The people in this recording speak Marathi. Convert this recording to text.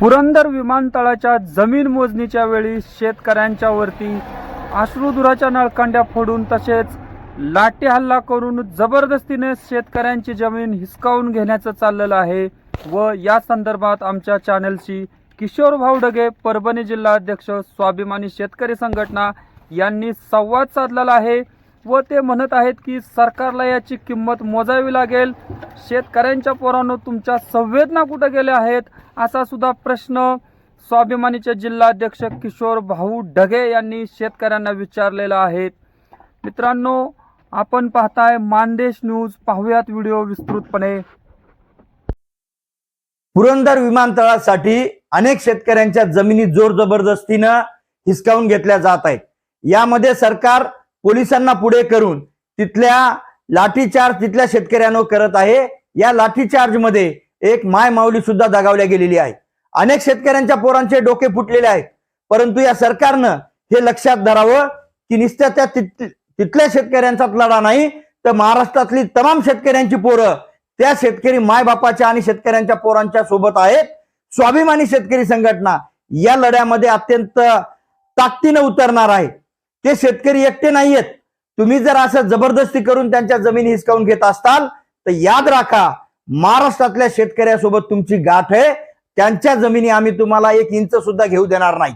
पुरंदर विमानतळाच्या जमीन मोजणीच्या वेळी शेतकऱ्यांच्या वरती अश्रुधुराच्या नळकांड्या फोडून तसेच लाठी हल्ला करून जबरदस्तीने शेतकऱ्यांची जमीन हिसकावून घेण्याचं चाललेलं आहे व या संदर्भात आमच्या चॅनलशी किशोर भाऊडगे परभणी जिल्हा अध्यक्ष स्वाभिमानी शेतकरी संघटना यांनी संवाद साधलेला आहे. व ते म्हणत आहेत की सरकारला याची किंमत मोजावी लागेल. शेतकऱ्यांच्या पोरांनो तुमच्या संवेदना कुठं गेल्या आहेत? असा सुद्धा प्रश्न स्वाभिमानीचे जिल्हाध्यक्ष किशोर भाऊ ढगे यांनी शेतकऱ्यांना विचारलेला आहे. मित्रांनो आपण पाहताय मानदेश न्यूज. पाहूयात व्हिडिओ विस्तृतपणे. पुरंदर विमानतळासाठी अनेक शेतकऱ्यांच्या जमिनी जोर जबरदस्तीनं हिसकावून घेतल्या जात आहेत. यामध्ये सरकार पोलिसांना पुढे करून तिथल्या लाठीचार्ज तिथल्या शेतकऱ्यांवर करत आहे. या लाठीचार्जमध्ये एक माय माऊली सुद्धा दगावल्या गेलेली आहे. अनेक शेतकऱ्यांच्या पोरांचे डोके फुटलेले आहेत. परंतु या सरकारनं हे लक्षात धरावं की नुसत्या त्या तिथल्या शेतकऱ्यांचाच लढा नाही तर महाराष्ट्रातली तमाम शेतकऱ्यांची पोरं त्या शेतकरी मायबापाच्या आणि शेतकऱ्यांच्या पोरांच्या सोबत आहेत. स्वाभिमानी शेतकरी संघटना या लढ्यामध्ये अत्यंत ताकदीनं उतरणार आहे. ते शेतकरी एकटे नाहीयेत. तुम्ही जर असं जबरदस्ती करून त्यांच्या जमिनी हिसकावून घेत असताल तर याद राखा महाराष्ट्रातल्या शेतकऱ्यासोबत तुमची गाठ आहे. त्यांच्या जमिनी आम्ही तुम्हाला एक इंच सुद्धा घेऊ देणार नाही.